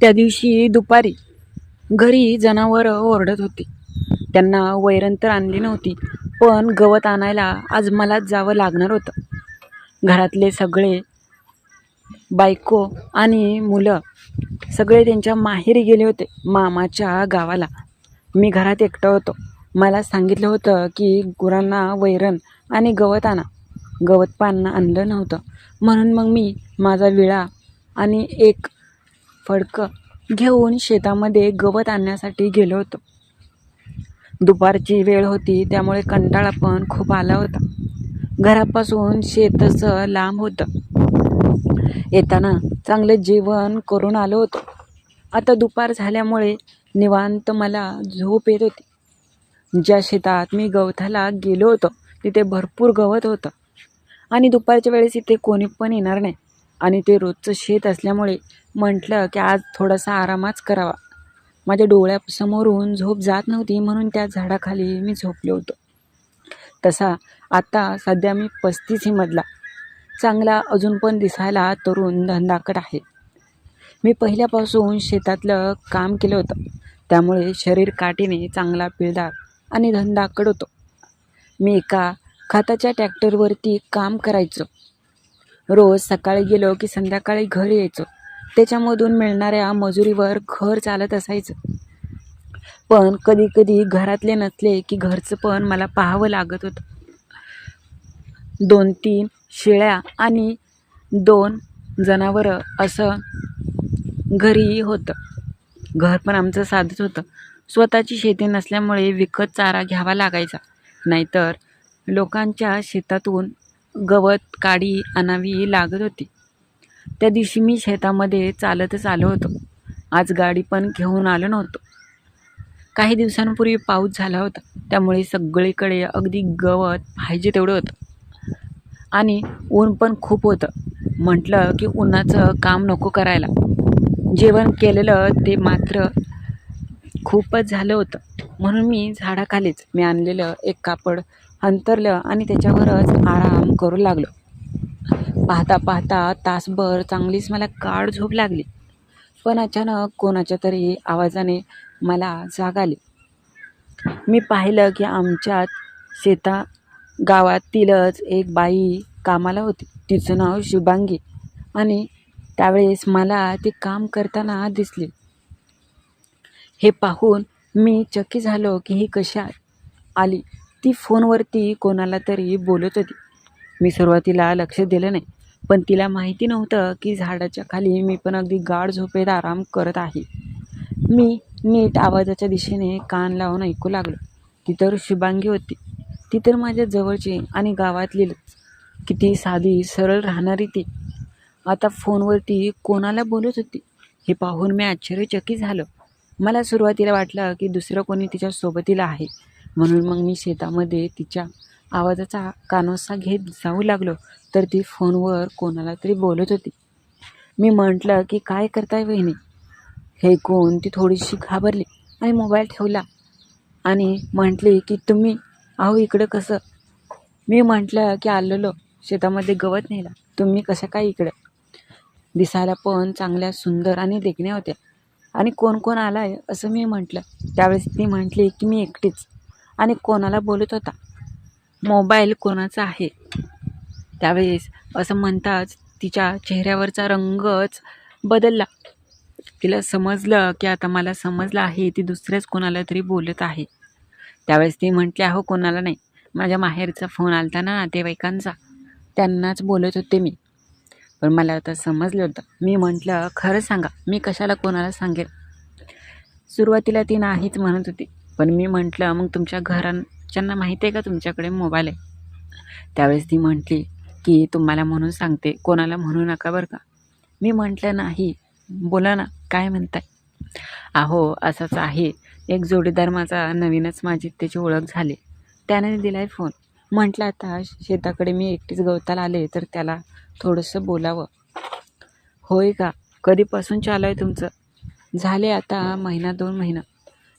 त्या दिवशी दुपारी घरी जनावरं ओरडत होती. त्यांना वैरण तर आणली नव्हती पण गवत आणायला आज मलाच जावं लागणार होतं. घरातले सगळे बायको आणि मुलं सगळे त्यांच्या माहेरी गेले होते मामाच्या गावाला. मी घरात एकटं होतो. मला सांगितलं होतं की गुरांना वैरण आणि गवत आणा. गवत पान आणलं नव्हतं. म्हणून मग मी माझा विळा आणि एक फडकं घेऊन शेतामध्ये गवत आणण्यासाठी गेलो होतो. दुपारची वेळ होती त्यामुळे कंटाळा पण खूप आला होता. घरापासून शेतचं लांब होतं. येताना चांगलं जेवण करून आलो होतो. आता दुपार झाल्यामुळे निवांत मला झोप येत होती. ज्या शेतात मी गवताला गेलो होतो तिथे भरपूर गवत होतं. आणि दुपारच्या वेळेस इथे कोणी पण येणार नाही. आणि ते रोजचं शेत असल्यामुळे म्हटलं की आज थोडासा आरामच करावा. माझ्या डोळ्यासमोरून झोप जात नव्हती म्हणून त्या झाडाखाली मी झोपलो होतो. तसा आता सध्या मी पस्तीस ही मधला चांगला अजून पण दिसायला तरुण धंदाकट आहे. मी पहिल्यापासून शेतातलं काम केलं होतं. त्यामुळे शरीर काठीने चांगला पिळदार आणि धंदाकड होतो. मी एका खताच्या ट्रॅक्टरवरती काम करायचो. रोज सकाळी गेलो की संध्याकाळी घरी यायचो. त्याच्यामधून मिळणाऱ्या मजुरीवर घर चालत असायचं. पण कधी कधी घरातले नसले की घरचं पण मला पाहावं लागत होतं. दोन तीन शेळ्या आणि दोन जनावरं असं घरी होतं. घर पण आमचं साधंच होतं. स्वतःची शेती नसल्यामुळे विकत चारा घ्यावा लागायचा. नाहीतर लोकांच्या शेतातून गवत काडी आणावी लागत होती. त्या दिवशी मी शेतामध्ये चालतच आलो होतो. आज गाडी पण घेऊन आलो नव्हतो. काही दिवसांपूर्वी पाऊस झाला होता. त्यामुळे सगळीकडे अगदी गवत पाहिजे तेवढं होतं. आणि ऊन पण खूप होतं. म्हटलं की उन्हाचं काम नको करायला. जेवण केलेलं ते मात्र खूपच झालं होतं. म्हणून मी झाडाखालीच मी आणलेलं एक कापड अंतरलं आणि त्याच्यावरच आराम करू लागलो. पाहता पाहता तासभर चांगलीच मला काळ झोप लागली. पण अचानक कोणाच्या तरी आवाजाने मला जाग आली. मी पाहिलं की आमच्यात शेता गावातीलच एक बाई कामाला होती. तिचं नाव शुभांगी आणि त्यावेळेस मला ती काम करताना दिसली. हे पाहून मी चक्की झालो की ही कशा आली. ती फोनवरती कोणाला तरी बोलत होती. मी सुरुवातीला लक्ष दिलं नाही. पण तिला माहिती नव्हतं की झाडाच्या खाली मी पण अगदी गाढ झोपेत आराम करत आहे. मी नीट आवाजाच्या दिशेने कान लावून ऐकू लागलो. ती तर शुभांगी होती. ती तर माझ्या जवळची आणि गावातलीच किती साधी सरळ राहणारी ती. आता फोनवरती कोणाला बोलत होती? हे पाहून मी आश्चर्यचकित झालो. मला सुरुवातीला वाटलं की दुसरं कोणी तिच्या सोबतीला आहे. म्हणून मग मी शेतामध्ये तिच्या आवाजाचा कानोसा घेत जाऊ लागलो तर ती फोनवर कोणाला तरी बोलत होती. मी म्हटलं की काय करताय वहिनी? हे कोण ती थोडीशी घाबरली आणि मोबाईल ठेवला आणि म्हटली की तुम्ही अहो इकडं कसं? मी म्हटलं की आलेलो शेतामध्ये गवत नेला तुम्ही कशा काय इकडं? दिसायला पण चांगल्या सुंदर आणि देखण्या होत्या. आणि कोण कोण आला आहे असं मी म्हटलं. त्यावेळेस ती म्हटली की मी एकटीच. आणि कोणाला बोलत होता? मोबाईल कोणाचा आहे? त्यावेळेस असं म्हणताच तिच्या चेहऱ्यावरचा रंगच बदलला. तिला समजलं की आता मला समजलं आहे ती दुसऱ्याच कोणाला तरी बोलत आहे. त्यावेळेस ती म्हटली अहो कोणाला नाही. माझ्या माहेरचा फोन आलता ना नातेवाईकांचा. त्यांनाच बोलत होते मी. पण मला आता समजलं होतं. मी म्हटलं खरं सांगा मी कशाला कोणाला सांगेल सुरुवातीला ती नाहीच म्हणत होती. पण मी म्हटलं मग तुमच्या ज्यांना माहिती आहे का तुमच्याकडे मोबाईल आहे? त्यावेळेस ती म्हटली की तुम्हाला म्हणून सांगते कोणाला म्हणू नका बरं का. मी म्हटलं नाही बोला ना काय म्हणताय? अहो असंच आहे. एक जोडीदार माझा नवीनच माझी त्याची ओळख झाली. त्याने दिला आहे फोन. म्हटलं आता शेताकडे मी एकटीच गवताला आले तर त्याला थोडंसं बोलावं. होय का? कधीपासून चालू आहे तुमचं? झाले आता महिना दोन महिना.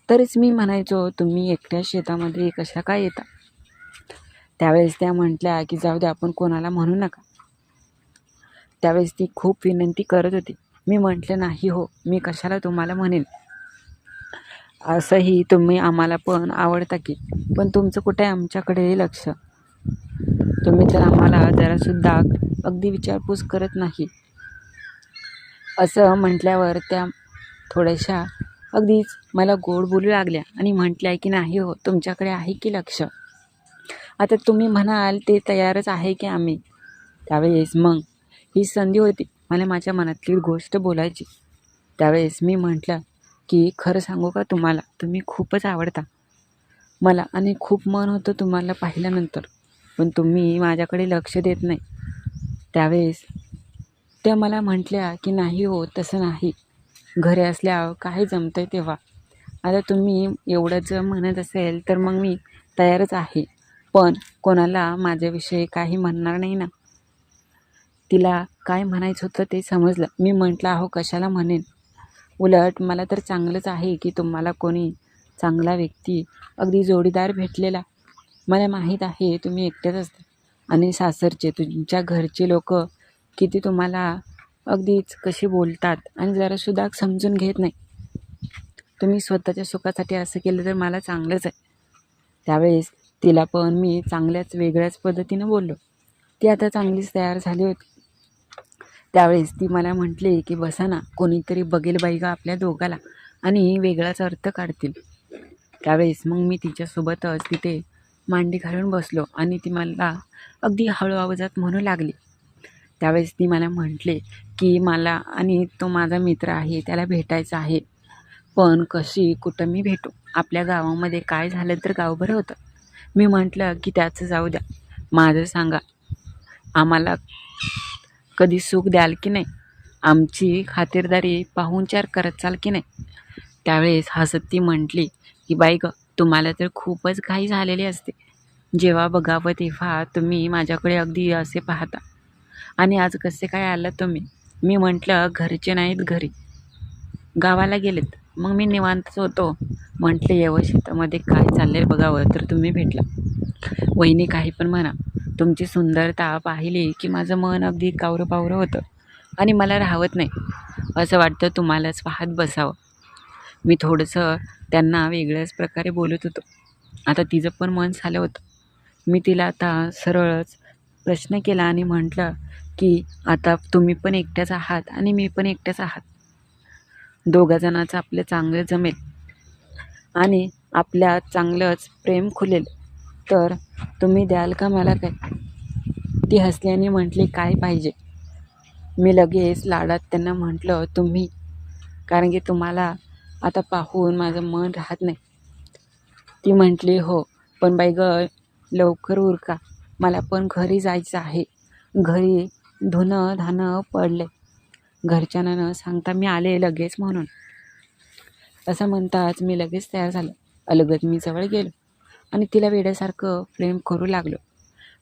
तरीच मी म्हणायचो तुम्ही एकट्या शेतामध्ये कशा काय येता? त्यावेळेस त्या म्हटल्या की जाऊ दे आपण कोणाला म्हणू नका. त्यावेळेस ती खूप विनंती करत होती. मी म्हटलं नाही हो मी कशाला तुम्हाला म्हणेन? असंही तुम्ही आम्हाला पण आवडता की पण तुमचं कुठे आमच्याकडे लक्ष? तुम्ही तर आम्हाला जरासुद्धा अगदी विचारपूस करत नाही. असं म्हटल्यावर त्या थोड्याशा अगदीच मला गोड बोलू लागल्या आणि म्हटल्या की नाही हो तुमच्याकडे आहे की लक्ष? आता तुम्ही म्हणाल ते तयारच आहे की आम्ही. त्यावेळेस मग ही संधी होती मला माझ्या मनातली गोष्ट बोलायची. त्यावेळेस मी म्हटलं की खरं सांगू का तुम्हाला तुम्ही खूपच आवडता. मला आणि खूप मन होतं तुम्हाला पाहिल्यानंतर पण तुम्ही माझ्याकडे लक्ष देत नाही. त्यावेळेस त्या मला म्हटल्या की नाही हो तसं नाही. घरी असल्यावर काय जमतं आहे तेव्हा. आता तुम्ही एवढं जर म्हणत असेल तर मग मी तयारच आहे. पण कोणाला माझ्याविषयी काही म्हणणार नाही ना. तिला काय म्हणायचं होतं ते समजलं. मी म्हटलं अहो कशाला म्हणेन? उलट मला तर चांगलंच आहे की तुम्हाला कोणी चांगला व्यक्ती अगदी जोडीदार भेटलेला. मला माहीत आहे तुम्ही एकटेच असता. आणि सासरचे तुमच्या घरचे लोक किती तुम्हाला अगदीच कसे बोलतात आणि जरासुद्धा समजून घेत नाही. तुम्ही स्वतःच्या सुखासाठी असं केलं तर मला चांगलंच आहे. त्यावेळेस तिला पण मी चांगल्याच वेगळ्याच पद्धतीनं बोललो. ती आता चांगलीच तयार झाली होती. त्यावेळेस ती मला म्हटली की बसा ना कोणीतरी बघेल बाई गा आपल्या दोघाला आणि वेगळाच अर्थ काढतील. त्यावेळेस मग मी तिच्यासोबतच तिथे मांडी घालून बसलो आणि ती मला अगदी हळू आवाजात म्हणू लागली. त्यावेळेस ती मला म्हटले की मला आणि तो माझा मित्र आहे त्याला भेटायचं आहे. पण कशी कुठं मी भेटू? आपल्या गावामध्ये काय झालं तर गावभर होतं. मी म्हटलं की त्याचं जाऊ द्या. माझं सांगा. आम्हाला कधी सुख द्याल की नाही? आमची खातिरदारी पाहुणचार करत चाल की नाही? त्यावेळेस हसत ती म्हटली की बाई ग तुम्हाला तर खूपच घाई झालेली असते. जेव्हा बघावं तेव्हा तुम्ही माझ्याकडे अगदी असे पाहता. आणि आज कसे काय आला तुम्ही? मी म्हटलं घरचे नाहीत घरी. गावाला गेलेत. मग मी निवांतच होतो. म्हटलं येवं शेतामध्ये काय चाललंय बघावं. तर तुम्ही भेटला. वहिनी काही पण म्हणा. तुमची सुंदरता पाहिली की माझं मन अगदी कावरं पावरं होतं. आणि मला राहत नाही. असं वाटतं तुम्हालाच पाहत बसावं. मी थोडंसं त्यांना वेगळ्याच प्रकारे बोलत होतो. आता तिचं पण मन झालं होतं. मी तिला आता सरळच प्रश्न केला आणि म्हटलं की आता तुम्ही पण एकट्याच आहात आणि मी पण एकट्याच आहात. दोघा जणांचं आपलं चांगलं जमेल आणि आपल्यात चांगलंच प्रेम खुलेल. तर तुम्ही द्याल का मला काय? ती हसल्याने म्हटली काय पाहिजे? मी लगेच लाडात त्यांना म्हटलं तुम्ही कारण की तुम्हाला आता पाहून माझं मन राहत नाही. ती म्हटली हो पण बाई ग लवकर उरका. मला पण घरी जायचं आहे. घरी धुणं धाणं पडले. घरच्यांना न सांगता मी आले लगेच म्हणून. असं म्हणताच मी लगेच तयार झालो. अलगद मी जवळ गेलो आणि तिला वेड्यासारखं प्रेम करू लागलो.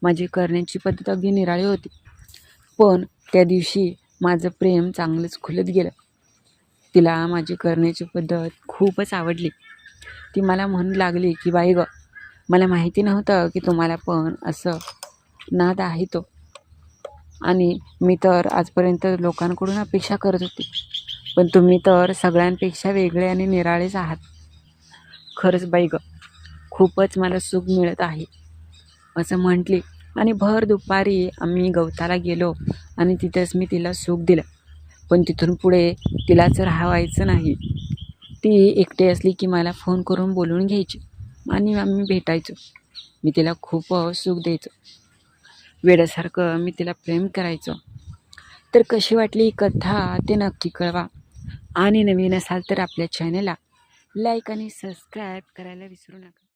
माझी करण्याची पद्धत अगदी निराळी होती. पण त्या दिवशी माझं प्रेम चांगलंच खुलत गेलं. तिला माझी करण्याची पद्धत खूपच आवडली. ती मला म्हणू लागली की बाई गं मला माहिती नव्हतं की तुम्हाला पण असं नाद आहे तो. आणि मी तर आजपर्यंत लोकांकडून अपेक्षा करत होती. पण तुम्ही तर सगळ्यांपेक्षा वेगळे आणि निराळेच आहात. खरंच बाई ग खूपच मला सुख मिळत आहे असं म्हटली. आणि भर दुपारी आम्ही गवताला गेलो आणि तिथेच मी तिला सुख दिलं. पण तिथून पुढे तिलाच राहावायचं नाही. ती एकटी असली की मला फोन करून बोलून घ्यायची. आणि आम्ही भेटायचो. मी तिला खूप सुख द्यायचो. वेड्यासारखं मी तिला प्रेम करायचो. तर कशी वाटली ही कथा ते नक्की कळवा. आणि नवीन असाल तर आपल्या चॅनलला लाईक आणि सबस्क्राईब करायला विसरू नका.